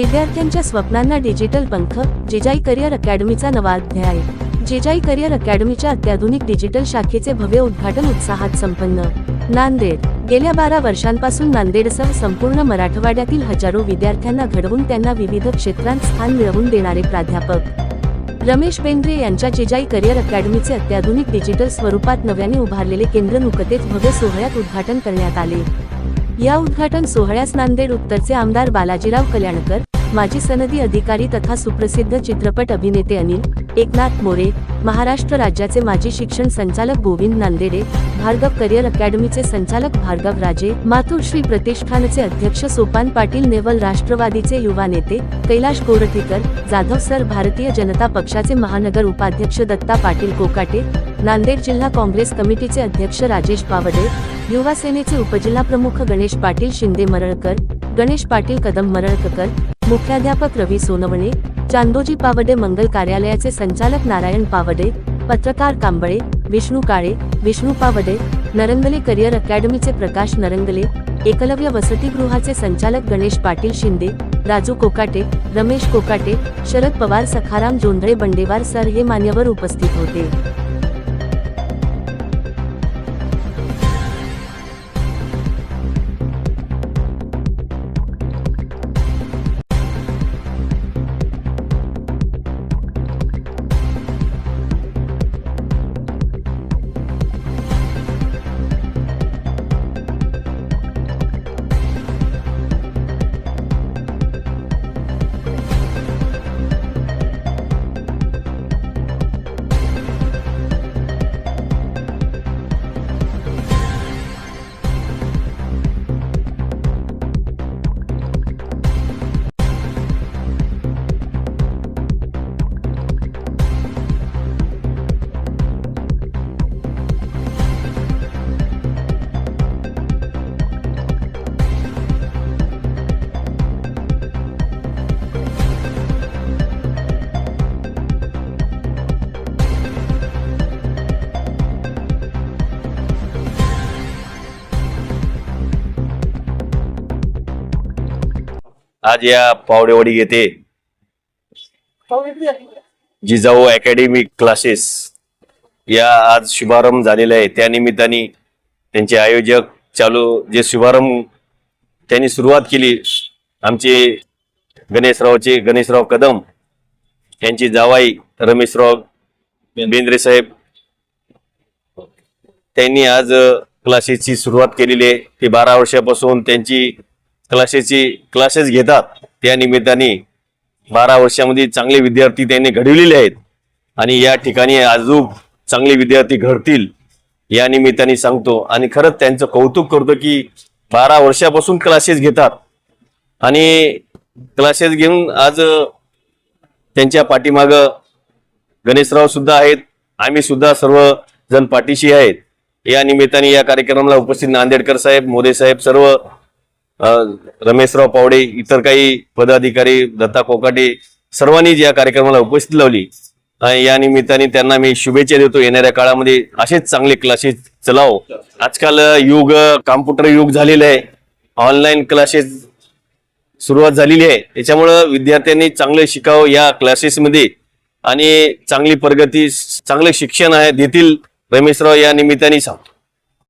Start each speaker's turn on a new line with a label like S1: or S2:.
S1: विद्यार्थ्यांच्या स्वप्नांना डिजिटल पंख जेजाई करिअर अकॅडमीचा नवा अध्याय. जेजाई करिअर अकॅडमीच्या अत्याधुनिक डिजिटल शाखेचे भव्य उद्घाटन उत्साहात संपन्न. नांदेड. गेल्या बारा वर्षांपासून नांदेडसह संपूर्ण मराठवाड्यातील हजारो विद्यार्थ्यांना घडवून त्यांना विविध क्षेत्रांत स्थान मिळवून देणारे प्राध्यापक. रमेश बेंद्रे यांच्या जेजाई करिअर अकॅडमीचे अत्याधुनिक डिजिटल स्वरूपात नव्याने उभारलेले केंद्र नुकतेच भव्य सोहळ्यात उद्घाटन करण्यात आले. या उद्घाटन सोहळ्यास नांदेड उत्तरचे आमदार बालाजीराव कल्याणकर माजी सनदी अधिकारी तथा सुप्रसिद्ध चित्रपट अभिनेते अनिल एकनाथ मोरे महाराष्ट्र राज्याचे माजी शिक्षण संचालक गोविंद नांदेडे भार्गव करिअर अकॅडमीचे संचालक भार्गव राजे मातुश्री प्रतिष्ठानचे अध्यक्ष सोपान पाटील नेवल राष्ट्रवादीचे युवा नेते कैलाश गोरठेकर जाधव सर भारतीय जनता पक्षाचे महानगर उपाध्यक्ष दत्ता पाटील कोकाटे नांदेड जिल्हा काँग्रेस कमिटीचे अध्यक्ष राजेश पावडे युवा सेनेचे उपजिल्हा प्रमुख गणेश पाटील शिंदे मरळकर गणेश पाटील कदम मरळकर मुख्याध्यापक रवी सोनवणे चांदोजी पावडे मंगल कार्यालयाचे संचालक नारायण पावडे पत्रकार कांबळे विष्णू काळे विष्णू पावडे नरंगले करिअर अकॅडमीचे प्रकाश नरंगले एकलव्य वसतिगृहाचे संचालक गणेश पाटील शिंदे राजू कोकाटे रमेश कोकाटे शरद पवार सखाराम जोंधळे बंडेवार सर हे मान्यवर उपस्थित होते.
S2: आज या पावडेवाडी येथे जिजाऊ अकॅडमी क्लासेस या आज शुभारंभ झालेला आहे. त्या निमित्ताने त्यांचे आयोजक चालू जे शुभारंभ त्यांनी सुरुवात केली आमचे गणेशरावचे गणेशराव कदम यांची जावाई रमेशराव बेंद्रे साहेब त्यांनी आज क्लासेसची सुरुवात केलेली आहे. ते बारा वर्षापासून त्यांची क्लासेसची क्लासेस घेतात. त्या निमित्ताने बारा वर्षामध्ये चांगले विद्यार्थी त्यांनी घडविलेले आहेत. आणि या ठिकाणी अजून चांगले विद्यार्थी घडतील या निमित्ताने सांगतो. आणि खरंच त्यांचं कौतुक करतो की बारा वर्षापासून क्लासेस घेतात. आणि क्लासेस घेऊन आज त्यांच्या पाठीमाग गणेशराव सुद्धा आहेत. आम्ही सुद्धा सर्व जण पाठीशी आहेत. या निमित्ताने या कार्यक्रमाला उपस्थित नांदेडकर साहेब मोरे साहेब सर्व रमेशराव पावडे इतर काही पदाधिकारी दत्ता कोकाटे सर्वांनी या कार्यक्रमाला उपस्थित लावली. या निमित्ताने त्यांना मी शुभेच्छा देतो. येणाऱ्या काळामध्ये असेच चांगले क्लासेस चलाव. आजकाल युग कॉम्प्युटर युग झालेलं आहे. ऑनलाईन क्लासेस सुरुवात झालेली आहे. त्याच्यामुळं विद्यार्थ्यांनी चांगले शिकावं या क्लासेसमध्ये आणि चांगली प्रगती चांगले शिक्षण आहे देतील. रमेशराव या निमित्ताने सांगतो.